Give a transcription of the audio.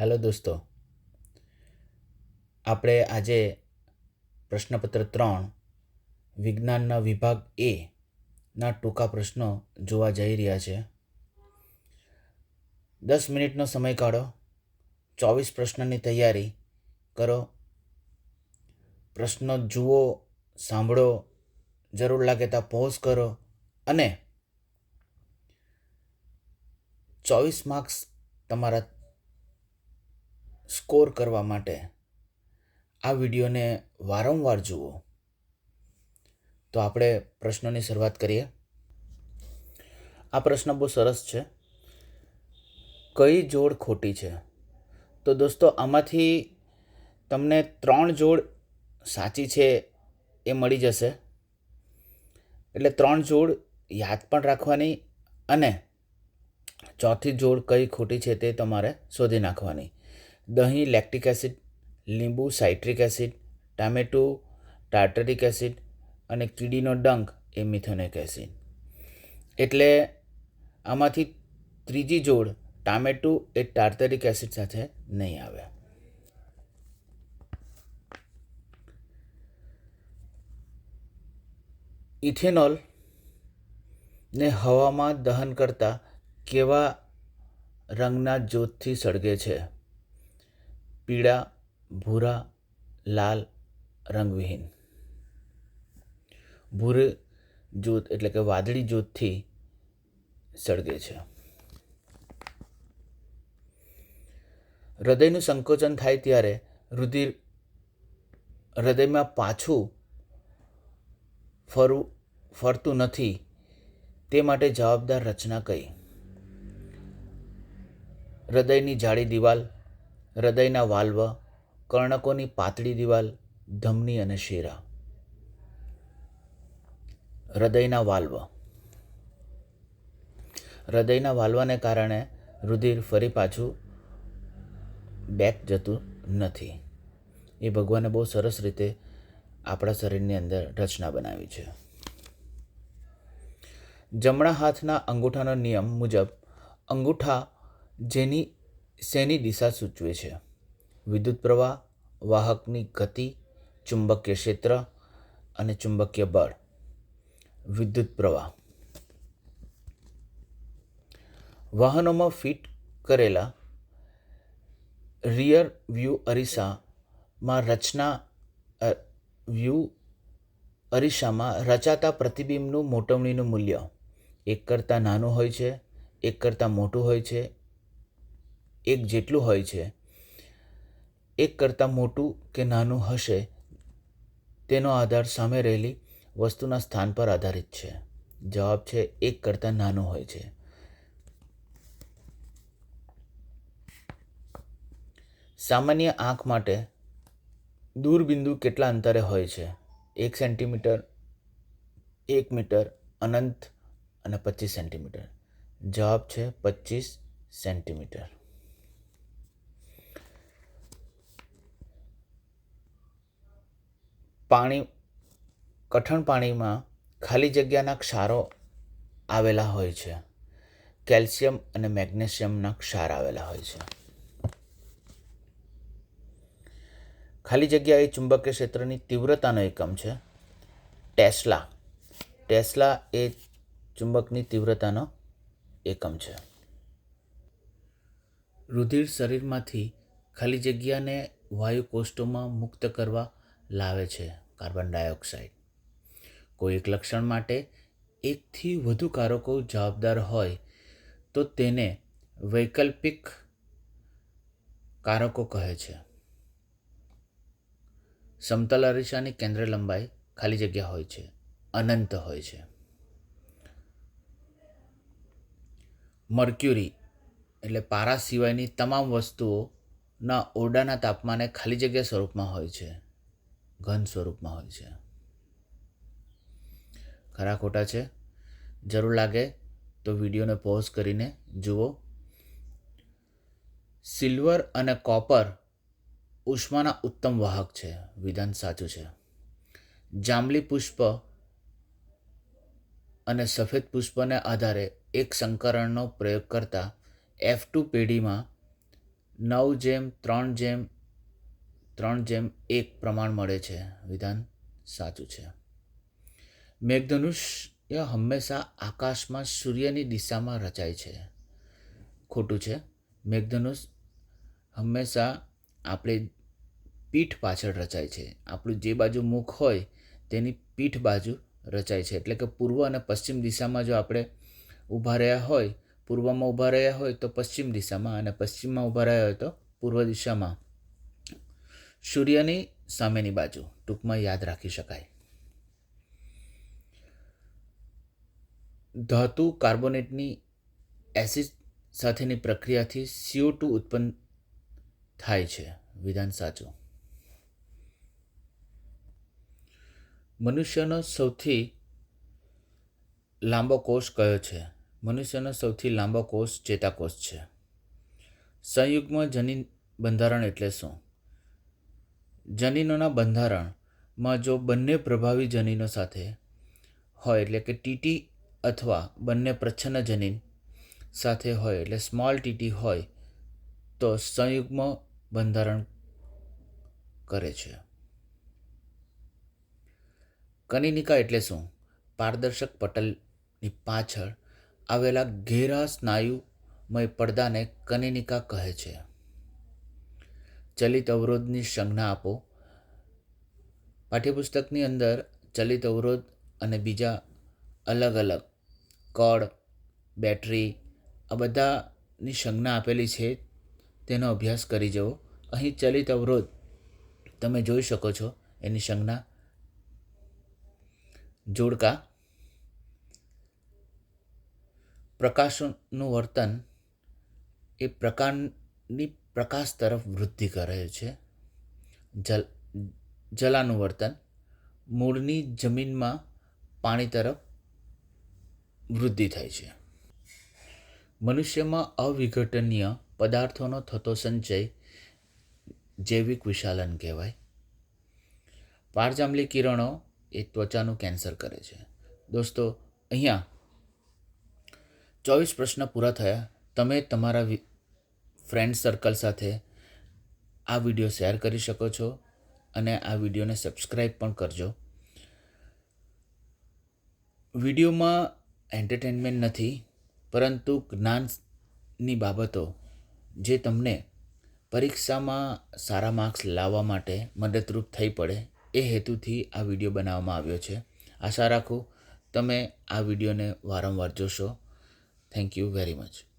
Hello દોસ્તો. આપણે આજે પ્રશ્નપત્ર ત્રણ, વિજ્ઞાનના વિભાગ એ ના ટૂંકા પ્રશ્નો જોવા જઈ રહ્યા છે. દસ મિનિટનો સમય કાઢો, ચોવીસ પ્રશ્નની તૈયારી કરો. પ્રશ્નો જુઓ, સાંભળો, જરૂર લાગે ત્યાં પોઝ કરો અને ચોવીસ માર્ક્સ તમારા સ્કોર કરવા માટે આ વિડીયોને વારંવાર જુઓ. તો આપણે પ્રશ્નોની શરૂઆત કરીએ. આ પ્રશ્ન બહુ સરસ છે. કઈ જોડ ખોટી છે? તો દોસ્તો, આમાંથી તમને ત્રણ જોડ સાચી છે એ મળી જશે. એટલે ત્રણ જોડ યાદ પણ રાખવાની અને ચોથી જોડ કઈ ખોટી છે તે તમારે શોધી નાખવાની. દહીં લેક્ટિક એસિડ લીંબુ સાઇટ્રિક એસિડ ટામેટું ટાર્ટરિક એસિડ અને કીડીનો ડંખ એ મિથોનિક એસિડ એટલે આમાંથી ત્રીજી જોડ ટામેટું એ ટાર્ટરિક એસિડ સાથે નહીં આવે. ઇથેનોલ ને હવામાં દહન કરતા કેવા રંગના જ્યોતથી સળગે છે? પીળા, ભૂરા, લાલ રંગવિહીન. ભૂરે જ્યોત એટલે કે વાદળી જ્યોતથી સળગે છે. હૃદયનું સંકોચન થાય ત્યારે રુધિર હૃદયમાં પાછું ફરવું ફરતું નથી, તે માટે જવાબદાર રચના કઈ? હૃદયની જાડી દિવાલ હૃદયના વાલ્વ, કર્ણકોની પાતળી દિવાલ, ધમની અને શીરા. હૃદયના વાલ્વ. હૃદયના વાલ્વને કારણે રુધિર ફરી પાછું બેક જતું નથી. એ ભગવાને બહુ સરસ રીતે આપણા શરીરની અંદર રચના બનાવી છે. જમણા હાથના અંગૂઠાનો નિયમ મુજબ અંગૂઠા જેની શેની દિશા સૂચવે છે? વિદ્યુત પ્રવાહ, વાહકની ગતિ, ચુંબકીય ક્ષેત્ર અને ચુંબકીય બળ. વિદ્યુત પ્રવાહ. વાહનોમાં ફિટ કરેલા રિયર વ્યૂ અરીસામાં રચના વ્યૂ અરીસામાં રચાતા પ્રતિબિંબનું મોટવણીનું મૂલ્ય. એક કરતાં નાનું હોય છે, એક કરતાં મોટું હોય છે એક જેટલું હોય છે, એક કરતાં મોટું કે નાનું હશે, તેનો આધાર સામે રહેલી વસ્તુના સ્થાન પર આધારિત છે. જવાબ છે, એક કરતાં નાનું હોય છે. સામાન્ય આંખ માટે દૂરબિંદુ કેટલા અંતરે હોય છે? એક સેન્ટીમીટર, એક મીટર, અનંત અને પચીસ સેન્ટીમીટર. જવાબ છે, પચીસ સેન્ટીમીટર. પાણી, કઠણ પાણીમાં ખાલી જગ્યાના ક્ષારો આવેલા હોય છે. કેલ્શિયમ અને મેગ્નેશિયમના ક્ષાર આવેલા હોય છે. ખાલી જગ્યા એ ચુંબકીય ક્ષેત્રની તીવ્રતાનો એકમ છે. ટેસ્લા. ટેસ્લા એ ચુંબકની તીવ્રતાનો એકમ છે. રુધિર શરીરમાંથી ખાલી જગ્યાને વાયુ કોષ્ટોમાં મુક્ત કરવા લાવે છે. Carbon dioxide. કોઈ એક લક્ષણ માટે એકથી વધુ કારકો જવાબદાર હોય તો તેને વૈકલ્પિક કારકો કહે છે. સમતલ અરીસાની કેન્દ્ર લંબાઈ ખાલી જગ્યા હોય છે, અનંત હોય છે. મર્ક્યુરી એટલે પારા સિવાયની તમામ વસ્તુઓના ઓરડાના તાપમાને ખાલી જગ્યા સ્વરૂપમાં હોય છે. ઘન સ્વરૂપમાં હોય છે. ખરા ખોટા છે? જરૂર લાગે તો વિડીયોને પોઝ કરીને જુઓ. સિલ્વર અને કોપર ઉષ્માના ઉત્તમ વાહક છે. વિધાન સાચું છે. જાંબલી પુષ્પ અને સફેદ પુષ્પને આધારે એક સંકરણનો પ્રયોગ કરતા એફ ટુ પેઢીમાં નવ જેમ, ત્રણ જેમ ત્રણ જેમ એક પ્રમાણ મળે છે. વિધાન સાચું છે. મેઘધનુષ્ય હંમેશા આકાશમાં સૂર્યની દિશામાં રચાય છે. ખોટું છે. મેઘધનુષ હંમેશા આપણે પીઠ પાછળ રચાય છે. આપણું જે બાજુ મુખ હોય તેની પીઠ બાજુ રચાય છે. એટલે કે પૂર્વ અને પશ્ચિમ દિશામાં જો આપણે ઊભા રહ્યા હોય, પૂર્વમાં ઊભા રહ્યા હોય તો પશ્ચિમ દિશામાં અને પશ્ચિમમાં ઊભા રહ્યા હોય તો પૂર્વ દિશામાં. સૂર્યની સામેની બાજુ. ટૂંકમાં યાદ રાખી શકાય. ધાતુ કાર્બોનેટની એસિડ સાથેની પ્રક્રિયાથી સીઓ ટુ ઉત્પન્ન થાય છે. વિધાન સાચું. મનુષ્યનો સૌથી લાંબો કોષ કયો છે? મનુષ્યનો સૌથી લાંબો કોષ ચેતાકોષ છે. સંયુગ્મ જનીન બંધારણ એટલે શું? જનીનોના બંધારણમાં જો બંને પ્રભાવી જનીનો સાથે હોય એટલે કે ટીટી અથવા બંને પ્રચ્છન્ન જનીન સાથે હોય એટલે સ્મોલ ટીટી હોય તો સંયુગ્મ બંધારણ કરે છે. કનિનિકા એટલે શું? પારદર્શક પટલની પાછળ આવેલા ઘેરા સ્નાયુમય પડદાને કનિનિકા કહે છે. ચલિત અવરોધની સંજ્ઞા આપો. પાઠ્યપુસ્તકની અંદર ચલિત અવરોધ અને બીજા અલગ અલગ કળ, બેટરી આ બધાની સંજ્ઞા આપેલી છે, તેનો અભ્યાસ કરી જવો. અહીં ચલિત અવરોધ તમે જોઈ શકો છો, એની સંજ્ઞા. જોડકા. પ્રકાશનું વર્તન એ પ્રકારની પ્રકાશ તરફ વૃદ્ધિ કરે છે. જલ જલાનું વર્તન મૂળની જમીનમાં પાણી તરફ વૃદ્ધિ થાય છે. મનુષ્યમાં અવિઘટનીય પદાર્થોનો થતો સંચય જૈવિક વિશાલન કહેવાય. પારજાંબલી કિરણો એ ત્વચાનું કેન્સર કરે છે. દોસ્તો, અહીંયા ચોવીસ પ્રશ્ન પૂરા થયા. તમે તમારા ફ્રેન્ડ સર્કલ સાથે આ વીડિયો શેર કરી શકો છો અને આ વિડીયોને સબસ્ક્રાઈબ પણ કરજો. વિડીયોમાં એન્ટરટેનમેન્ટ નથી, પરંતુ જ્ઞાનની બાબતો જે તમને પરીક્ષામાં સારા માર્ક્સ લાવવા માટે મદદરૂપ થઈ પડે એ હેતુથી આ વીડિયો બનાવવામાં આવ્યો છે. આશા રાખું તમે આ વિડીયોને વારંવાર જોશો. Thank you very much